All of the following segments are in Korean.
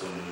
성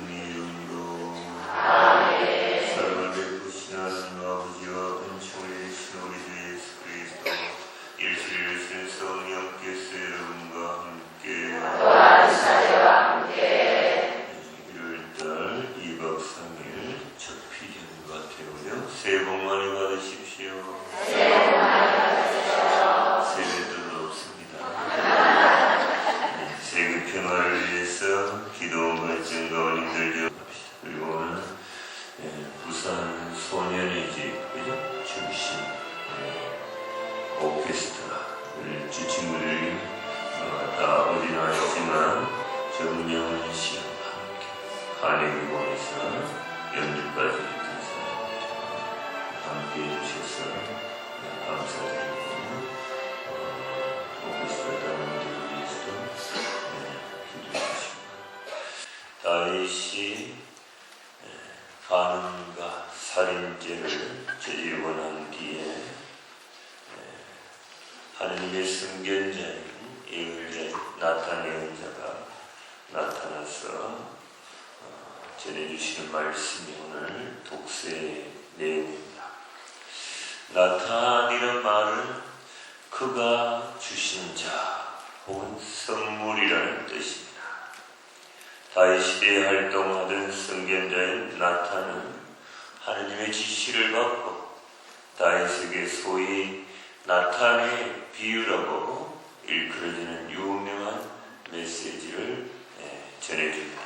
그가 주신 자 혹은 선물이라는 뜻입니다. 다윗 시대에 활동하던 선견자인 나타는 하느님의 지시를 받고 다윗에게 소위 나탄의 비유라고 일컬어지는 유명한 메시지를 예, 전해줍니다.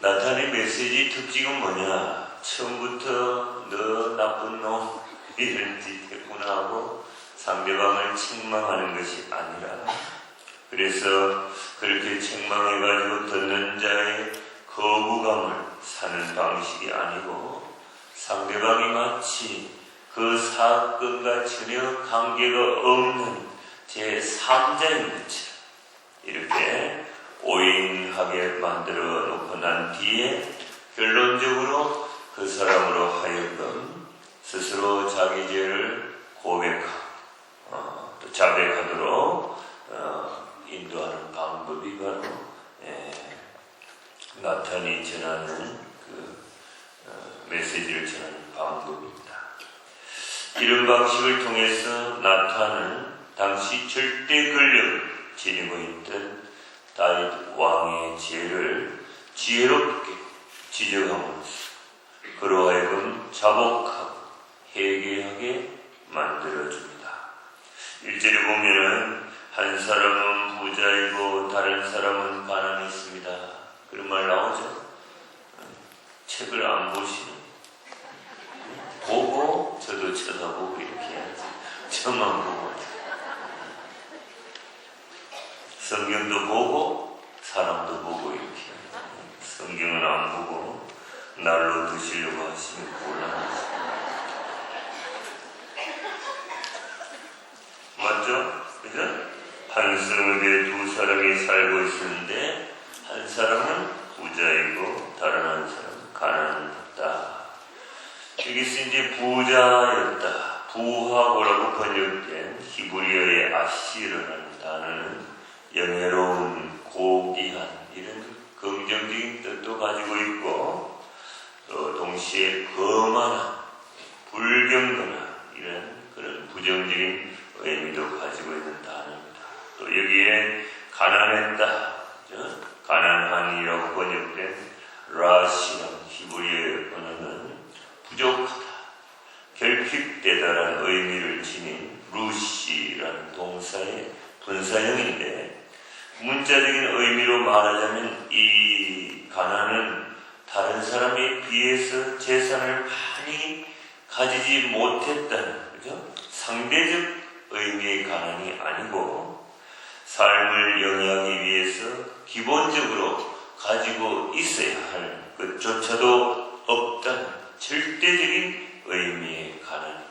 나탄의 메시지 특징은 뭐냐? 처음부터 너 나쁜 놈 이런 짓 했구나 하고 상대방을 책망하는 것이 아니라 그래서 그렇게 책망해가지고 듣는 자의 거부감을 사는 방식이 아니고 상대방이 마치 그 사건과 전혀 관계가 없는 제 3자인 것처럼 이렇게 오인하게 만들어 놓고 난 뒤에 결론적으로 그 사람으로 하여금 스스로 자기 죄를 고백하고 자백하도록 어, 인도하는 방법이 바로 예, 나탄이 전하는 그 어, 메시지를 전하는 방법입니다. 이런 방식을 통해서 나탄은 당시 절대 권력을 지니고 있던 다윗 왕의 죄를 지혜롭게 지적함으로써 그로 하여금 자복하고 회개하게 만들어줍니다. 일절에 보면은 한 사람은 부자이고 다른 사람은 가난했습니다. 그런 말 나오죠? 책을 안 보시는 보고 저도 쳐다보고 이렇게 해야지. 저만 보고 성경도 보고 사람도 보고 이렇게. 성경은 안 보고 날로 드시려고 하시면 곤란하죠. 맞죠? 성읍에 두 사람이 살고 있었는데 한 사람은 부자이고 다른 한 사람은 가난하다. 여기서 이제 부자였다. 부하고라고 번역된 히브리어의 아시르라는 단어는 영예로운 고귀한 이런 긍정적인 뜻도 가지고 있고 또 동시에 거만한 불경건한 이런 그런 부정적인 의미도 가지고 있는 단어입니다. 또 여기에 가난했다? 가난한이라고 번역된 라시란 히브리어 언어는 부족하다, 결핍되다라는 의미를 지닌 루시라는 동사의 분사형인데 문자적인 의미로 말하자면 이 가난은 다른 사람에 비해서 재산을 많이 가지지 못했다는 그죠? 상대적 의미의 가난이 아니고 삶을 영위하기 위해서 기본적으로 가지고 있어야 할 것조차도 없다는 절대적인 의미의 가난입니다.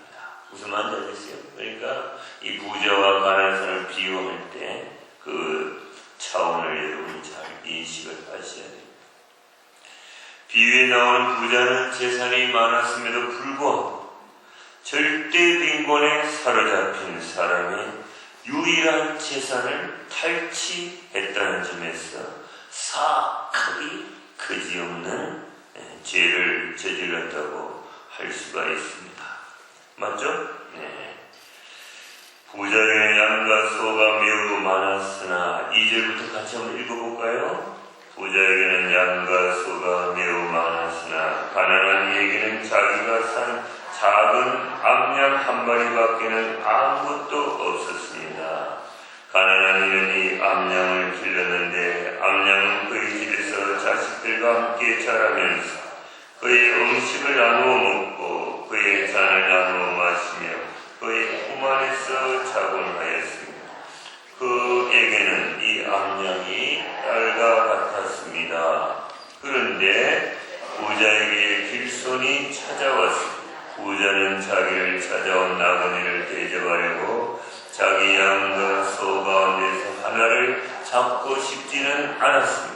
무슨 말인지 알겠어요? 그러니까 이 부자와 가난한 사람을 비유할 때 그 차원을 여러분이 잘 인식을 하셔야 됩니다. 비유에 나오는 부자는 재산이 많았음에도 불구하고 절대 빈곤에 사로잡힌 사람의 유일한 재산을 탈취했다는 점에서 사악하기 그지없는 예, 죄를 저질렀다고 할 수가 있습니다. 맞죠? 네. 부자의 양과 소가 매우 많았으나 2절부터 같이 한번 읽어볼까요? 부자에게는 양과 소가 매우 많았으나 가난한 이에게는 자기가 산 작은 암양 한 마리밖에는 아무것도 없었습니다. 가난한 이는 이 암양을 길렀는데 암양은 그의 집에서 자식들과 함께 자라면서 그의 음식을 나누어 먹고 그의 잔을 나누어 마시며 그의 품 안에서 자곤 하였습니다. 그에게는 이 암양이 딸과 같았습니다. 그런데 부자에게 길손이 찾아왔습니다. 부자는 자기를 찾아온 나그네를 대접하려고 자기 양과 소 가운데서 하나를 잡고 싶지는 않았습니다.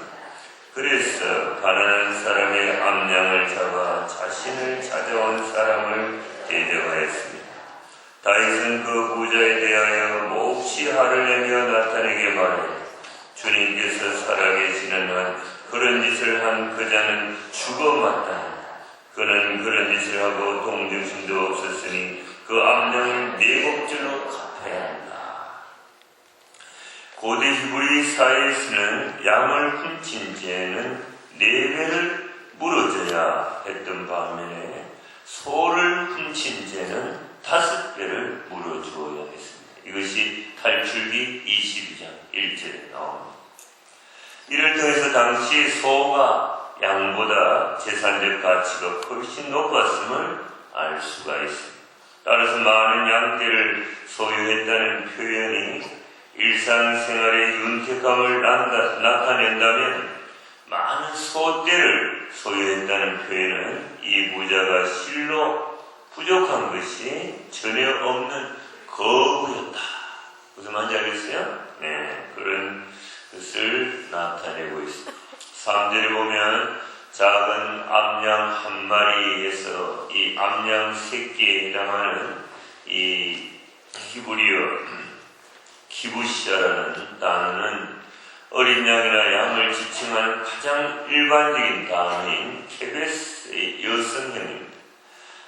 그래서 가난한 사람의 암양을 잡아 자신을 찾아온 사람을 대접하였습니다. 다윗은 그 부자에 대하여 몹시 화를 내며 나타내게 말해 주님께서 살아계시는 한 그런 짓을 한 그자는 죽어 마땅하다. 그는 그런 짓을 하고 동정심도 없었으니 그 암양을 네 곡절로 갚아야 한다. 고대 히브리 사회에서는 양을 훔친 죄는 네 배를 물어줘야 했던 반면에 소를 훔친 죄는 다섯 배를 물어주어야 했습니다. 이것이 탈출기 22장 1절에 나옵니다. 이를 통해서 당시 소가 양보다 재산적 가치가 훨씬 높았음을 알 수가 있습니다. 따라서 많은 양떼를 소유했다는 표현이 일상생활의 윤택함을 나타- 나타낸다면 많은 소떼를 소유했다는 표현은 이 부자가 실로 부족한 것이 전혀 없는 거부였다. 무슨 말인지 알겠어요? 네, 그런 것을 나타내고 있습니다. 3절에 보면 작은 암양 한 마리에서 이 암양 새끼에 해당하는 이 히브리어 기부시아라는 단어는 어린 양이나 양을 지칭하는 가장 일반적인 단어인 케베스의 여성형입니다.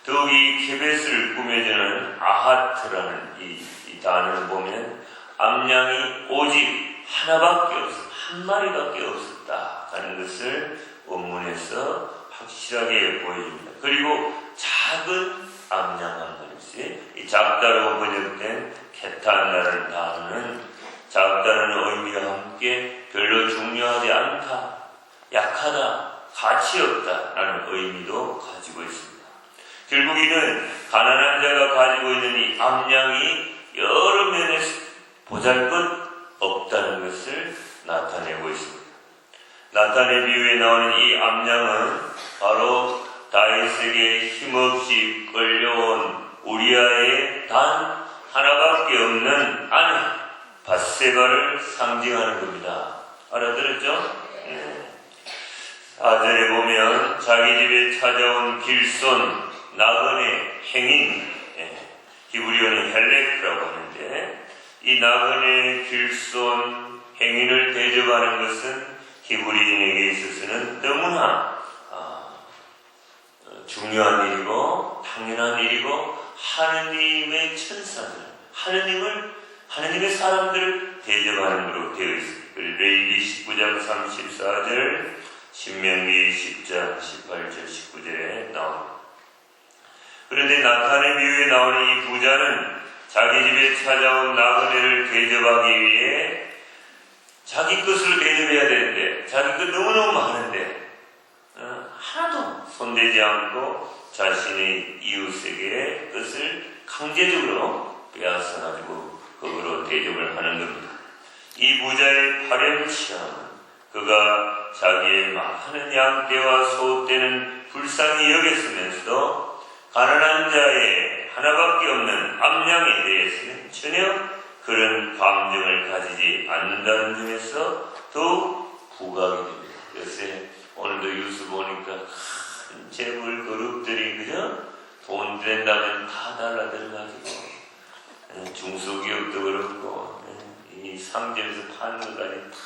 더욱 이 케베스를 꾸며주는 아하트라는 이, 이 단어를 보면 암양이 오직 하나밖에 없었다. 한 마리밖에 없었다. 하는 것을 원문에서 확실하게 보여줍니다. 그리고 작은 암양 한 마리씩 이 작다로 번역된 케탄이라는 단어는 작다는 의미와 함께 별로 중요하지 않다, 약하다, 가치 없다라는 의미도 가지고 있습니다. 결국 이는 가난한 자가 가지고 있는 이 암양이 여러 면에서 보잘것 없다는 것을 나타내고 있습니다. 나타의 비유에 나오는 이 암양은 바로 다윗에게 힘없이 끌려온 우리아의 단 하나밖에 없는 아내 바세바를 상징하는 겁니다. 알아들었죠? 네. 4절에 보면 자기 집에 찾아온 길손 나그네 행인 예, 히브리어는 헬레크라고 하는데 이 나그네 길손 행인을 대접하는 것은 히브리인에게 있어서는 너무나 아, 어, 중요한 일이고 당연한 일이고 하느님의 천사들 하느님을 하느님의 사람들을 대접하는 것으로 되어 있습니다. 레이기 19장 34절 신명기 10장 18절 19절에 나옵니다. 그런데 나탄의 비유에 나오는 이 부자는 자기 집에 찾아온 나그네를 대접하기 위해 자기 것으로 대접해야 되는데 자기 것 너무너무 많은데 어, 하나도 손대지 않고 자신의 이웃에게 것을 강제적으로 빼앗아가지고 그거로 대접을 하는 겁니다. 이 부자의 파렴치함은 그가 자기의 많은 양떼와 소떼는 불쌍히 여겼으면서도 가난한 자의 하나밖에 없는 암양에 대해서는 전혀 그런 감정을 가지지 않는다는 점에서 더욱 부각이 됩니다. 요새 오늘도 뉴스 보니까 큰 재벌 그룹들이 그죠? 돈 된다면 다 달라들어가지고 예, 중소기업도 그렇고 예, 이 상점에서 파는 것까지 다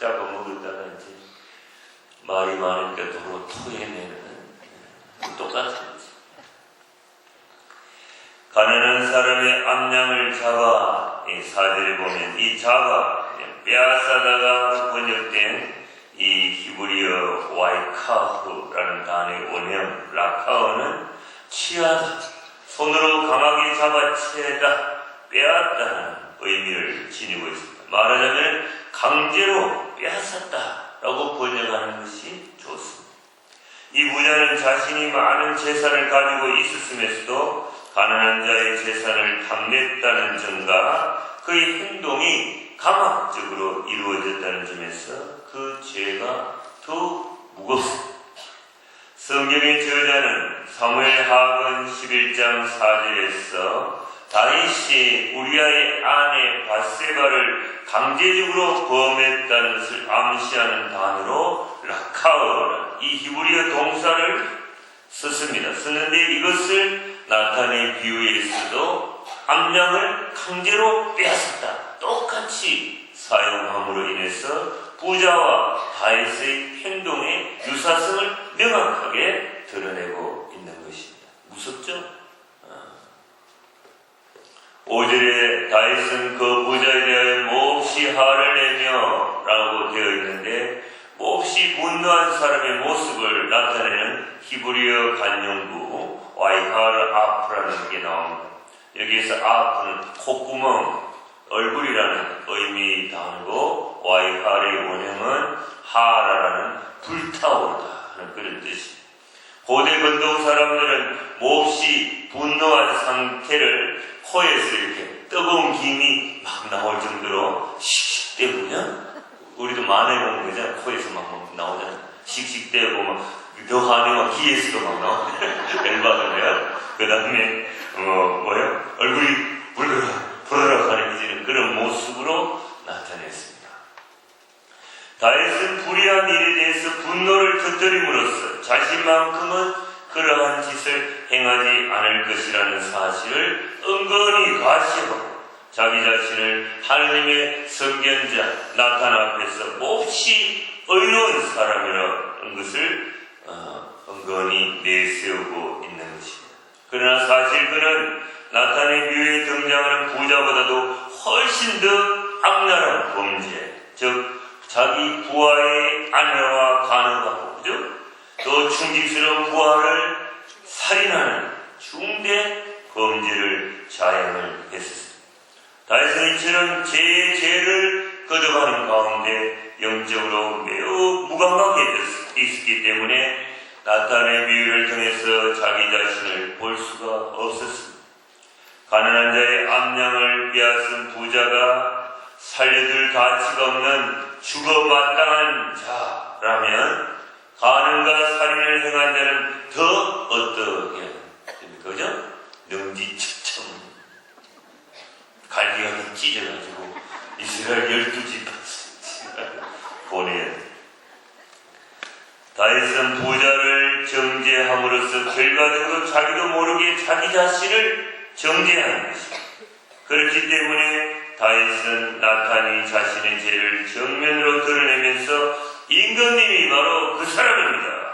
잡아먹었다가 이제 말이 많으니까 도로 토해내는 예, 똑같은 거지. 가난한 사람의 암양을 잡아 이 사절에 보면 이 그냥 빼앗아다가 번역된 이 히브리어 와이카흐라는 단어의 원형 라카어는 취하다 손으로 강하게 잡아채다 빼앗다는 의미를 지니고 있습니다. 말하자면 강제로 빼앗았다라고 번역하는 것이 좋습니다. 이 부자는 자신이 많은 재산을 가지고 있었음에서도 가난한 자의 재산을 탐냈다는 점과 그의 행동이 강압적으로 이루어졌다는 점에서 그 죄가 더욱 무겁습니다. 성경의 저자는 사무엘 하건 11장 4절에서 다윗이 우리아의 아내 바세바를 강제적으로 범했다는 것을 암시하는 단어로 라카오라 이 히브리어 동사를 썼습니다. 썼는데 이것을 나타내 비유에서도 암양을 강제로 빼앗았다. 똑같이 사용함으로 인해서 부자와 다윗의 행동의 유사성을 명확하게 드러내고 있는 것입니다. 무섭죠? 5절에 다윗은 그 부자에 대하여 몹시 화를 내며 라고 되어 있는데 몹시 분노한 사람의 모습을 나타내는 히브리어 관용구 와이하르 아프라는 게 나옵니다. 여기에서 아프는 콧구멍, 얼굴이라는 의미 단어고 와이하르의 원형은 하라라는 불타오르다 하는 그런 뜻입니다. 고대 근동 사람들은 몹시 분노한 상태를 코에서 이렇게 뜨거운 김이 막 나올 정도로 씩씩대보면 우리도 만화에 보는 거잖아 코에서 막 나오잖아 씩씩대고 막 더 화내면 귀에서도 막 나오네 열받으면 그 다음에 어 뭐요? 얼굴이 불그러 불어러 가려지는 그런 모습으로 나타냈습니다. 다윗은 불의한 일에 대해서 분노를 터뜨림으로써 자신만큼은 그러한 짓을 행하지 않을 것이라는 사실을 은근히 과시하고 자기 자신을 하느님의 성견자 나타나 앞에서 몹시 의로운 사람이라는 것을 어, 은근히 내세우고 있는 것입니다. 그러나 사실 그는 나타의 묘에 등장하는 부자보다도 훨씬 더 악랄한 범죄, 즉 자기 부하의 아내와 가능하고 그죠? 또 충직스러운 부하를 살인하는 중대 범죄를 자행을 했었습니다. 다윗은 이처럼 죄의 죄를 거듭하는 가운데 영적으로 매우 무감하게 있었기 때문에 나타의 비유를 통해서 자기 자신을 볼 수가 없었습니다. 가난한 자의 암양을 빼앗은 부자가 살려줄 가치가 없는 죽어 마땅한 자라면 가능과 살인을 행한 자는 더 어떻게 됩니까? 그죠? 능지처참 갈기가 찢어가지고 이스라엘 열두 집 보내 다윗은 부자를 정죄함으로써 결과적으로 자기도 모르게 자기 자신을 정죄하는 것입니다. 그렇기 때문에 다윗은 나탄이 자신의 죄를 정면으로 드러내면서 임금님이 바로 그 사람입니다.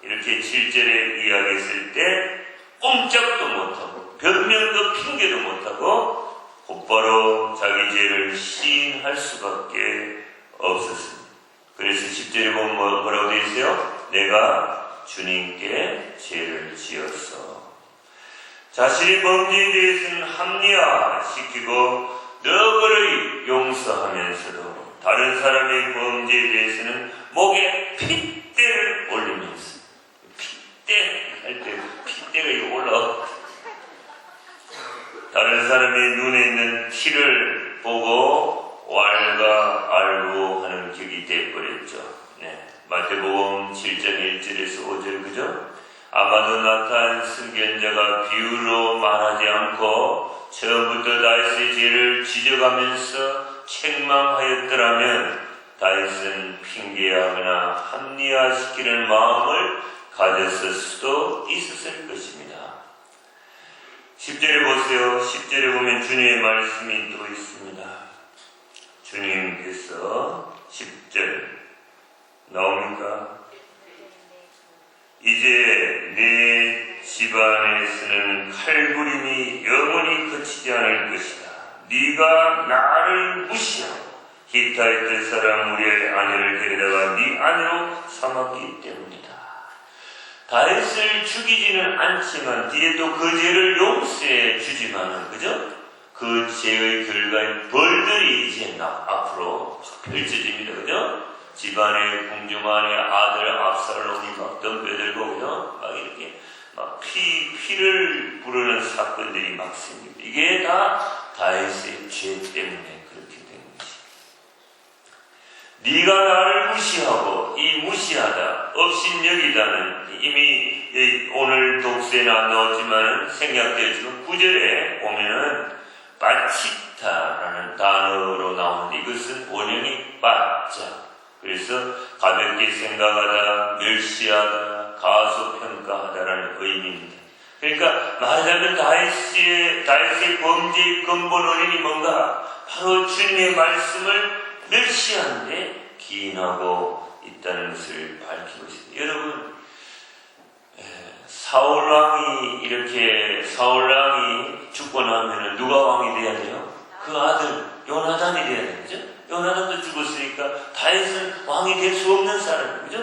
이렇게 7절에 이야기했을 때 꼼짝도 못하고 변명도 핑계도 못하고 곧바로 자기 죄를 시인할 수밖에 없었습니다. 그래서 10절에 보면 뭐- 뭐라고 되어 있어요? 내가 주님께 죄를 지었어. 자신의 범죄에 대해서는 합리화시키고 너그를 용서하면서도 다른 사람의 범죄에 대해서는 목에 핏대를 올리면서 핏대 할 때 핏대가 이거 올라와 다른 사람의 눈에 있는 티를 보고 왈가 알고 하는 격이 돼버렸죠. 네. 마태복음 7장 1절에서 5절 그죠? 아마도 나타난 승견자가 비유로 말하지 않고 처음부터 다윗의 죄를 지적하면서 책망하였더라면 다윗은 핑계하거나 합리화시키는 마음을 가졌을 수도 있었을 것입니다. 10절에 보세요. 10절에 보면 주님의 말씀이 또 있습니다. 주님께서 10절 나옵니까? 이제 내 집안에 쓰는 칼부림이 영원히 그치지 않을 것이다. 네가 나를 무시하고 히타이트 사람 우리의 아내를 데려다가 네 아내로 삼았기 때문이다. 다윗을 죽이지는 않지만 뒤에 또 그 죄를 용서해 주지만은 그죠? 그 죄의 결과인 벌들이 이제 나 앞으로 펼쳐집니다. 그죠? 집안의 궁중안의 아들 압살롬이 막 덤벼들고 그죠? 막 이렇게 막 피, 피를 부르는 사건들이 막 생깁니다. 이게 다 다윗의 죄 때문에 그렇게 된 것입니다. 네가 나를 무시하고 이 무시하다, 업신여기다는 이미 이 오늘 독서에 안 나왔지만 생략되어지는 구절에 보면은 빠치타라는 단어로 나오는데 이것은 원형이 빠짜 그래서 가볍게 생각하다, 멸시하다, 가소평가하다라는 의미입니다. 그러니까 말하자면 다윗의, 다윗의 범죄의 근본 원인이 뭔가 바로 주님의 말씀을 멸시하는데 기인하고 있다는 것을 밝히고 있습니다. 여러분, 에, 사울 왕이 이렇게 사울 왕이 죽고 나면은 누가 왕이 돼야 돼요? 그 아들 요나단이 돼야 되죠. 요나단도 죽었으니까 다윗은 왕이 될 수 없는 사람이죠.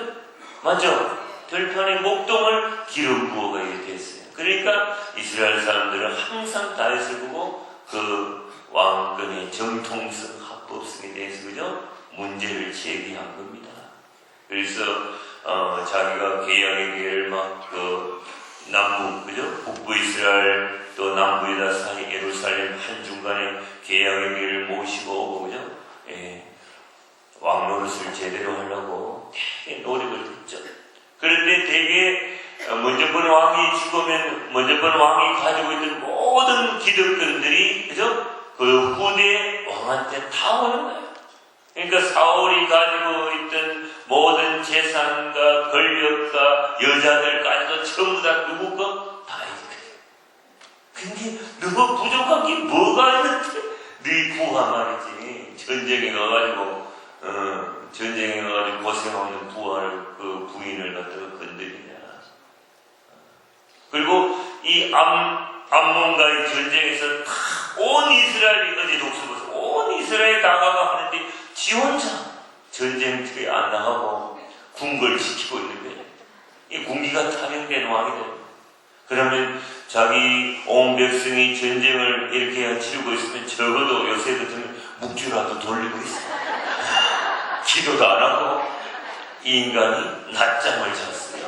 맞죠? 들판의 목동을 기름 부어가 이렇게 했어요. 그러니까 이스라엘 사람들은 항상 다윗을 보고 그 왕권의 정통성, 합법성에 대해서 그죠? 문제를 제기한 겁니다. 그래서 어, 자기가 계약의 길을 막그 남부 그죠? 북부 이스라엘 또 남부 유다 사이 예루살렘 한 중간에 계약의 길을 모시고 그죠? 예, 왕노릇을 제대로 하려고 되게 노력을 했죠. 그런데 어, 먼저 번 왕이 죽으면 먼저 번 왕이 가지고 있던 모든 기득권들이 그죠? 그 후대 왕한테 다 오는 거예요. 그러니까 사울이 가지고 있던 모든 재산과 권력과 여자들까지도 전부 다 누구 거? 다윗 근데 너가 부족한 게 뭐가 있는데? 네 부하 말이지. 전쟁에 가가지고 어, 전쟁에 가가지고 고생하는 부하를 그 부인을 갖다가 건드리냐. 그리고 이 암, 암몬과의 전쟁에서 다온 이스라엘이 어디 독서보세요. 온 이스라엘 나가가 하는데 지 혼자 전쟁터에 안 나가고 궁궐 지키고 있는 거예요. 이 군기가 타령된 왕이 돼요. 그러면 자기 온 백성이 전쟁을 이렇게 치르고 있으면 적어도 요새 같으면 묵주라도 돌리고 있어요. 기도도 안 하고 이 인간이 낮잠을 잤어요.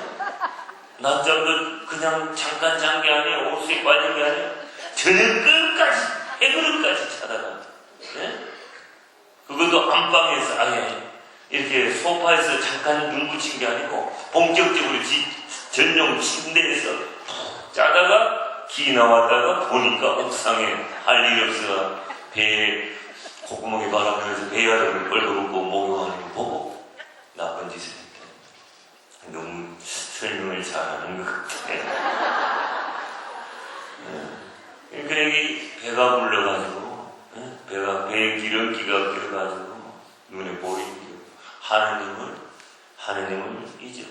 낮잠도 그냥 잠깐 잔 게 아니에요. 옷에 빠진 게 아니에요. 저녁 끝까지, 해그릇까지 자다가. 네? 그것도 안방에서 아예 이렇게 소파에서 잠깐 눈 붙인 게 아니고 본격적으로 지, 전용 침대에서 푹 자다가 기 나왔다가 보니까 옥상에 할 일이 없어 배에 콧구멍에 바람 넣어서 배야를 벌거벗고 목욕하는 거 보고 나쁜 짓을 했다. 너무 설명을 잘하는 것 같아. 네. 여기 배가 불러가지고 네? 배가 배에 기름기가 껴가지고 눈에 보이고 하느님을 하느님을 잊어.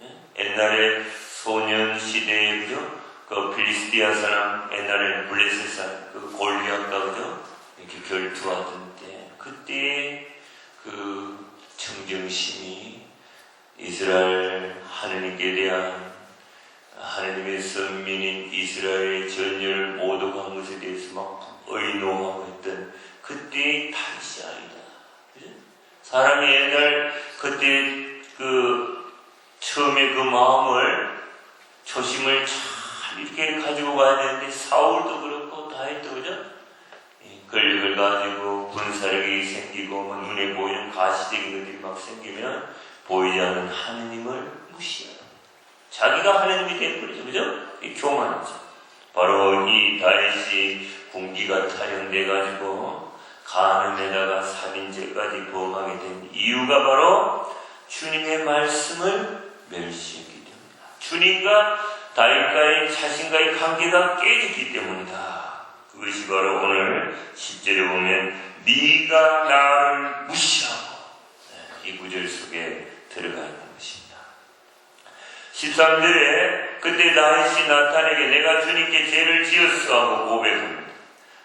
네? 옛날에 소년 시대에 그죠? 그 필리스티아 사람 옛날에는 블레셋 사람 그 골리앗과 그죠? 이렇게 결투하던 때 그때 그 청정심이 이스라엘 하느님께 대한 하느님의 선민인 이스라엘의 전열을 모독한 것에 대해서 막 의노하고 했던 그때의 다윗이 아니다. 그죠? 사람이 옛날 그때 그 처음에 그 마음을 초심을 잘 이렇게 가지고 가야 되는데 사울도 그렇고 다윗도 그죠? 이 권력을 가지고 분사력이 생기고 뭐 눈에 보이는 가시적인 것들이 막 생기면 보이지 않는 하느님을 무시하는 자기가 하느님이 되버리죠 그죠? 이 교만이죠 바로 이 다윗이 군기가 탈영돼 가지고 간음에다가 살인죄까지 범하게 된 이유가 바로 주님의 말씀을 멸시했기 때문이다. 주님과 다윗과의 자신과의 관계가 깨졌기 때문이다. 그것이 바로 오늘 10절에 보면 네가 나를 무시하고 네, 이 구절 속에 들어가 있는. 13절에 그때 다윗이 나탄에게 내가 주님께 죄를 지었어 하고 고백합니다.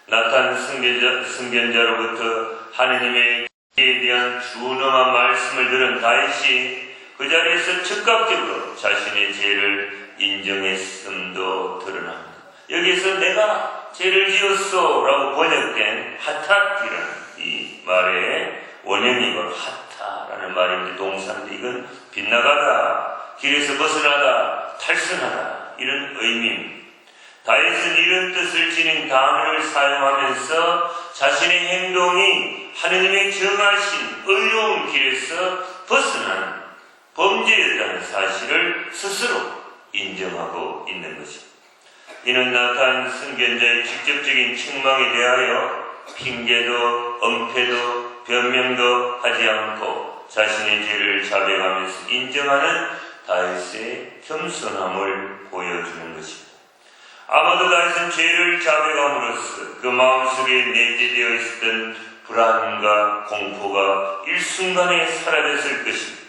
나탄 승견자, 승견자로부터 하느님의 에 대한 준엄한 말씀을 들은 다윗이 그 자리에서 즉각적으로 자신의 죄를 인정했음도 드러납니다. 여기서 내가 죄를 지었어 라고 번역된 하타티라는 이 말의 원형이 바로 하타라는 말인데 동사인데 이건 빗나가다, 길에서 벗어나다, 탈선하다 이런 의미입니다. 다윗은 이런 뜻을 지닌 단어를 사용하면서 자신의 행동이 하느님의 정하신 의로운 길에서 벗어난 범죄였다는 사실을 스스로 인정하고 있는 것입니다. 이는 나탄 선견자의 직접적인 책망에 대하여 핑계도 엄폐도 변명도 하지 않고 자신의 죄를 자백하면서 인정하는 다윗의 겸손함을 보여주는 것입니다. 아마도 다윗은 죄를 자백함으로써 그 마음속에 내재되어 있었던 불안과 공포가 일순간에 사라졌을 것입니다.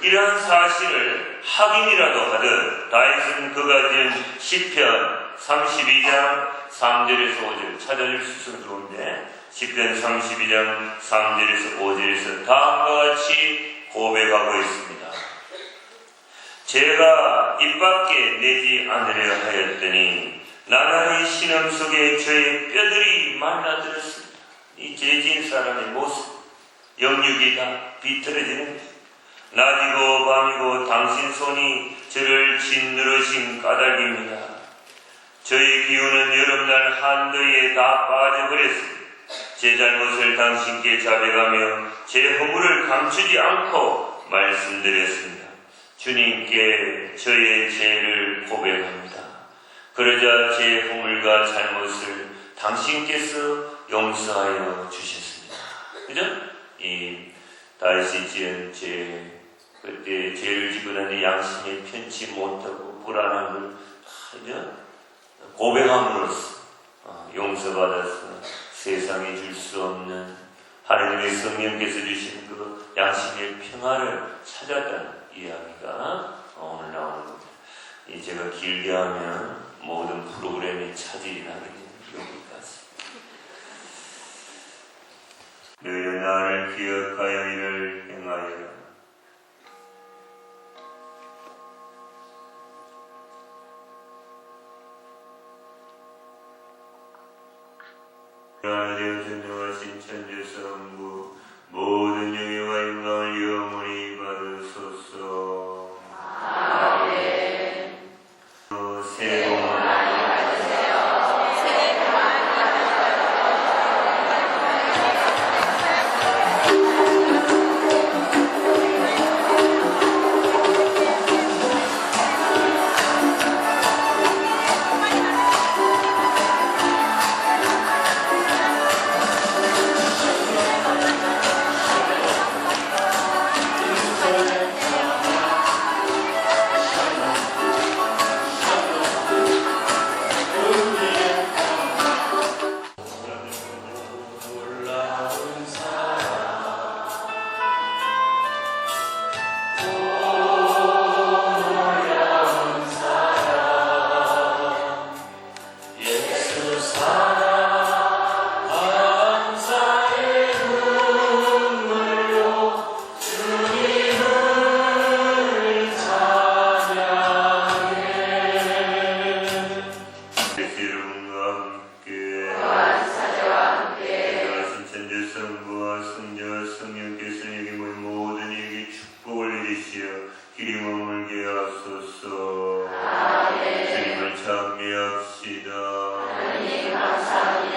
이러한 사실을 확인이라도 하듯 다윗은 그가 지은 시편 32장 3절에서 5절 찾아줄 수 있으면 좋은데 시편 32장 3절에서 5절에서 다음과 같이 고백하고 있습니다. 제가 입 밖에 내지 않으려 하였더니 나날이 신음 속에 저의 뼈들이 말라들었습니다. 이 죄진 사람의 모습, 영육이 다 비틀어지는 낮이고 밤이고 당신 손이 저를 짓누르신 까닭입니다. 저의 기운은 여름날 한더위에 다 빠져버렸습니다. 제 잘못을 당신께 자백하며 제 허물을 감추지 않고 말씀드렸습니다. 주님께 저의 죄를 고백합니다. 그러자 제 허물과 잘못을 당신께서 용서하여 주셨습니다. 그죠? 이 다윗이 지은 죄, 그때 죄를 지고 나니 양심이 편치 못하고 불안한 걸 그죠? 고백함으로써 어, 용서받아서 세상에 줄수 없는 하나님의 성령께서 주신 그 양심의 평화를 찾았다는 이야기가 오늘 나오는 겁니다. 이 제가 길게 하면 모든 프로그램이 차질이 되는 여기까지. 너희 나를 기억하여 이를 행하여 Amen. 주시옵소서 주님을 찬미합시다 감사합니다.